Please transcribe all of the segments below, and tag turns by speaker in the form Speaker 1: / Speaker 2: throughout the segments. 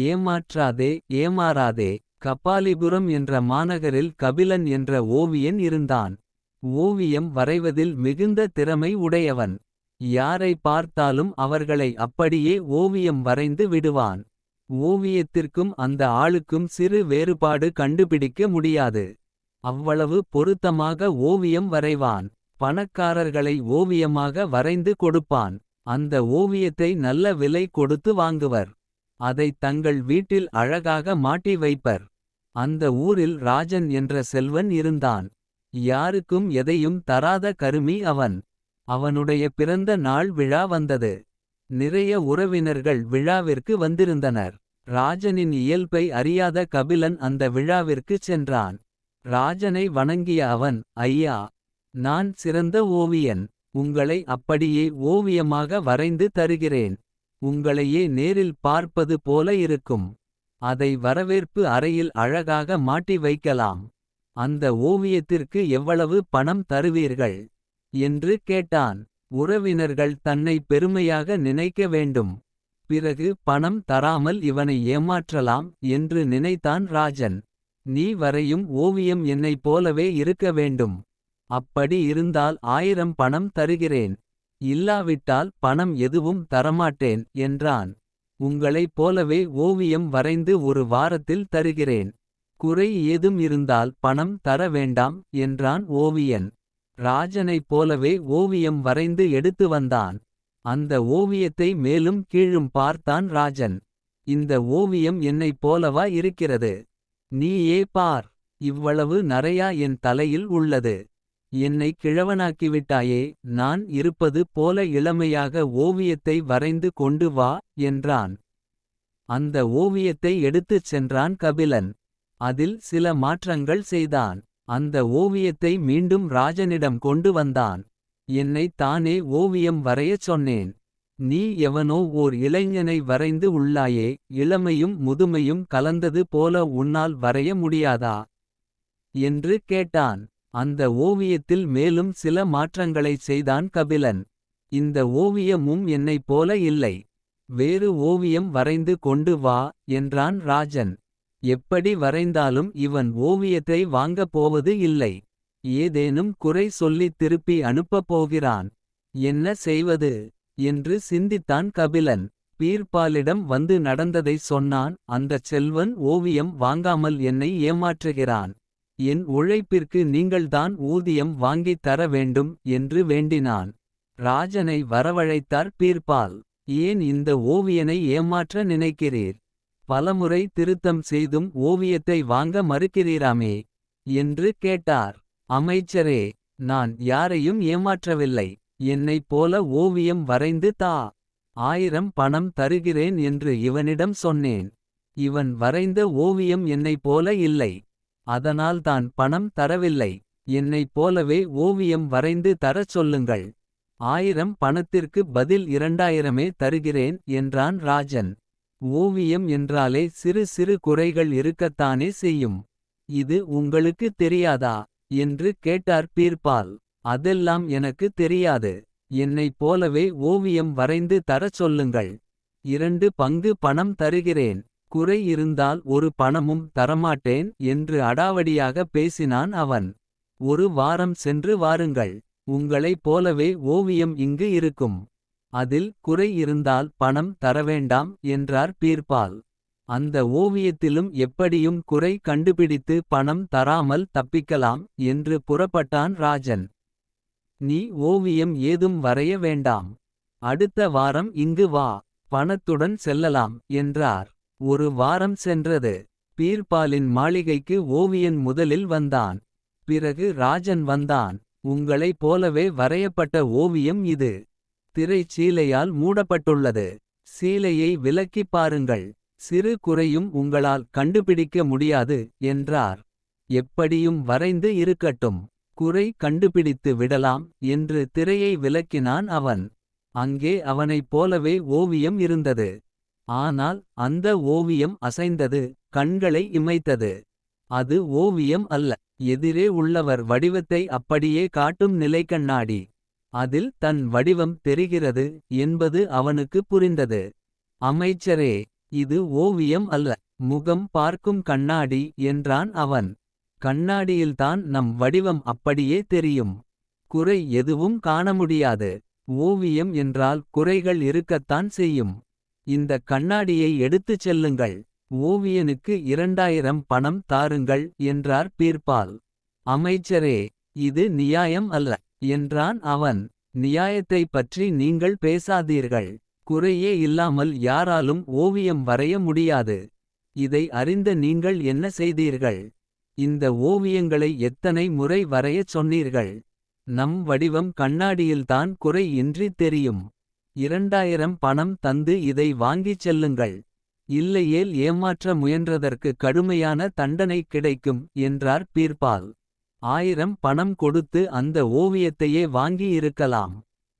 Speaker 1: ஏமாற்றாதே ஏமாறாதே கபாலிபுரம் என்ற மாநகரில் கபிலன் என்ற ஓவியன் இருந்தான். ஓவியம் வரைவதில் மிகுந்த திறமை உடையவன். யாரை பார்த்தாலும் அவர்களை அப்படியே ஓவியம் வரைந்து விடுவான். ஓவியத்திற்கும் அந்த ஆளுக்கும் சிறு வேறுபாடு கண்டுபிடிக்க முடியாது. அவ்வளவு பொருத்தமாக ஓவியம் வரைவான். பணக்காரர்களை ஓவியமாக வரைந்து கொடுப்பான். அந்த ஓவியத்தை நல்ல விலை கொடுத்து வாங்குவர். அதை தங்கள் வீட்டில் அழகாக மாட்டி வைப்பர். அந்த ஊரில் ராஜன் என்ற செல்வன் இருந்தான். யாருக்கும் எதையும் தராத கருமி அவன். அவனுடைய பிறந்த நாள் விழா வந்தது. நிறைய உறவினர்கள் விழாவிற்கு வந்திருந்தனர். ராஜனின் இயல்பை அறியாத கபிலன் அந்த விழாவிற்குச் சென்றான். ராஜனை வணங்கிய அவன் ஐயா நான் சிறந்த ஓவியன். உங்களை அப்படியே ஓவியமாக வரைந்து தருகிறேன். உங்களையே நேரில் பார்ப்பது போல இருக்கும். அதை வரவேற்பு அறையில் அழகாக மாட்டி வைக்கலாம். அந்த ஓவியத்திற்கு எவ்வளவு பணம் தருவீர்கள். என்று கேட்டான் உறவினர்கள் தன்னை பெருமையாக நினைக்க வேண்டும். பிறகு பணம் தராமல் இவனை ஏமாற்றலாம் என்று நினைத்தான் ராஜன். நீ வரையும் ஓவியம் என்னைப் போலவே இருக்க வேண்டும். அப்படி இருந்தால் ஆயிரம் பணம் தருகிறேன். இல்லாவிட்டால் பணம் எதுவும் தரமாட்டேன் என்றான். உங்களைப் போலவே ஓவியம் வரைந்து ஒரு வாரத்தில் தருகிறேன். குறை ஏதும் இருந்தால் பணம் தர வேண்டாம் என்றான் ஓவியன். ராஜனைப் போலவே ஓவியம் வரைந்து எடுத்து வந்தான். அந்த ஓவியத்தை மேலும் கீழும் பார்த்தான் ராஜன். இந்த ஓவியம் என்னைப் போலவா இருக்கிறது. நீயே பார் இவ்வளவு நரையா என் தலையில் உள்ளது. என்னை கிழவனாக்கிவிட்டாயே நான் இருப்பது போல இளமையாக ஓவியத்தை வரைந்து கொண்டு வா என்றான். அந்த ஓவியத்தை எடுத்துச் சென்றான் கபிலன். அதில் சில மாற்றங்கள் செய்தான். அந்த ஓவியத்தை மீண்டும் ராஜனிடம் கொண்டு வந்தான். என்னை தானே ஓவியம் வரையச் சொன்னேன். நீ எவனோ ஓர் இளைஞனை வரைந்து உள்ளாயே இளமையும் முதுமையும் கலந்தது போல உன்னால் வரைய முடியாதா. என்று கேட்டான். அந்த ஓவியத்தில் மேலும் சில மாற்றங்களைச் செய்தான் கபிலன். இந்த ஓவியமும் என்னைப் போல இல்லை. வேறு ஓவியம் வரைந்து கொண்டு வா என்றான் ராஜன். எப்படி வரைந்தாலும் இவன் ஓவியத்தை வாங்கப் போவது இல்லை. ஏதேனும் குறை சொல்லித் திருப்பி அனுப்பப் போகிறான். என்ன செய்வது என்று சிந்தித்தான் கபிலன். பீர்பாலிடம் வந்து நடந்ததைச் சொன்னான் அந்தச் செல்வன் ஓவியம் வாங்காமல் என்னை ஏமாற்றுகிறான். என் உழைப்பிற்கு நீங்கள்தான் ஊதியம் வாங்கித் தர வேண்டும் என்று வேண்டினான். ராஜனை வரவழைத்தார் பீர்பால். ஏன் இந்த ஓவியனை ஏமாற்ற நினைக்கிறீர். பலமுறை திருத்தம் செய்தும் ஓவியத்தை வாங்க மறுக்கிறீராமே. என்று கேட்டார் அமைச்சரே நான் யாரையும் ஏமாற்றவில்லை. என்னைப் போல ஓவியம் வரைந்து தா. ஆயிரம் பணம் தருகிறேன் என்று இவனிடம் சொன்னேன். இவன் வரைந்த ஓவியம் என்னைப் போல இல்லை. அதனால்தான் பணம் தரவில்லை. என்னைப் போலவே ஓவியம் வரைந்து தரச் சொல்லுங்கள். ஆயிரம் பணத்திற்கு பதில் இரண்டாயிரமே தருகிறேன் என்றான் ராஜன். ஓவியம் என்றாலே சிறு சிறு குறைகள் இருக்கத்தானே செய்யும். இது உங்களுக்கு தெரியாதா என்று கேட்டார் பீர்பால். அதெல்லாம் எனக்கு தெரியாது. என்னைப் போலவே ஓவியம் வரைந்து தரச் சொல்லுங்கள். இரண்டு பங்கு பணம் தருகிறேன். குறை இருந்தால் ஒரு பணமும் தரமாட்டேன் என்று அடாவடியாக பேசினான் அவன். ஒரு வாரம் சென்று வாருங்கள். உங்களைப் போலவே ஓவியம் இங்கு இருக்கும். அதில் குறை இருந்தால் பணம் தரவேண்டாம் என்றார் பீர்பால். அந்த ஓவியத்திலும் எப்படியும் குறை கண்டுபிடித்து பணம் தராமல் தப்பிக்கலாம் என்று புறப்பட்டான் ராஜன். நீ ஓவியம் ஏதும் வரைய வேண்டாம். அடுத்த வாரம் இங்கு வா பணத்துடன் செல்லலாம் என்றார். ஒரு வாரம் சென்றது. பீர்பாலின் மாளிகைக்கு ஓவியன் முதலில் வந்தான். பிறகு ராஜன் வந்தான். உங்களைப் போலவே வரையப்பட்ட ஓவியம் இது. திரை சீலையால் மூடப்பட்டுள்ளது. சீலையை விலக்கிப் பாருங்கள். சிறு குறையும் உங்களால் கண்டுபிடிக்க முடியாது என்றார். எப்படியும் வரைந்து இருக்கட்டும். குறை கண்டுபிடித்து விடலாம் என்று திரையை விலக்கினான் அவன். அங்கே அவனைப் போலவே ஓவியம் இருந்தது. ஆனால் அந்த ஓவியம் அசைந்தது கண்களை இமைத்தது. அது ஓவியம் அல்ல எதிரே உள்ளவர் வடிவத்தை அப்படியே காட்டும் நிலைக்கண்ணாடி. அதில் தன் வடிவம் தெரிகிறது என்பது அவனுக்கு புரிந்தது. அமைச்சரே இது ஓவியம் அல்ல முகம் பார்க்கும் கண்ணாடி என்றான் அவன் கண்ணாடியில்தான் நம் வடிவம் அப்படியே தெரியும் குறை எதுவும் காண முடியாது ஓவியம் என்றால் குறைகள் இருக்கத்தான் செய்யும் இந்த கண்ணாடியை எடுத்துச் செல்லுங்கள். ஓவியனுக்கு இரண்டாயிரம் பணம் தாருங்கள் என்றார் பீர்பால். அமைச்சரே இது நியாயம் அல்ல என்றான் அவன். நியாயத்தைப் பற்றி நீங்கள் பேசாதீர்கள். குறையே இல்லாமல் யாராலும் ஓவியம் வரைய முடியாது. இதை அறிந்த நீங்கள் என்ன செய்தீர்கள்? இந்த ஓவியங்களை எத்தனை முறை வரையச் சொன்னீர்கள்? நம் வடிவம் கண்ணாடியில்தான் குறை இன்றி தெரியும். இரண்டாயிரம் பணம் தந்து இதை வாங்கிச் செல்லுங்கள். இல்லையேல் ஏமாற்ற முயன்றதற்கு கடுமையான தண்டனை கிடைக்கும் என்றார் பீர்பால். ஆயிரம் பணம் கொடுத்து அந்த ஓவியத்தையே வாங்கி இருக்கலாம்.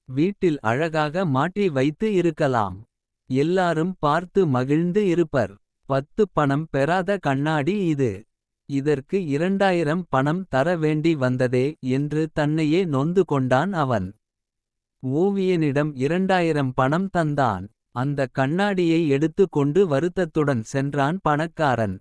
Speaker 1: வீட்டில் அழகாக மாட்டி வைத்து இருக்கலாம். எல்லாரும் பார்த்து மகிழ்ந்து இருப்பர். பத்து பணம் பெறாத கண்ணாடி இது. இதற்கு இரண்டாயிரம் பணம் தர வேண்டி வந்ததே என்று தன்னையே நொந்து கொண்டான் அவன். ஓவியனிடம் இரண்டாயிரம் பணம் தந்தான். அந்த கண்ணாடியை எடுத்து கொண்டு வருத்தத்துடன் சென்றான் பணக்காரன்.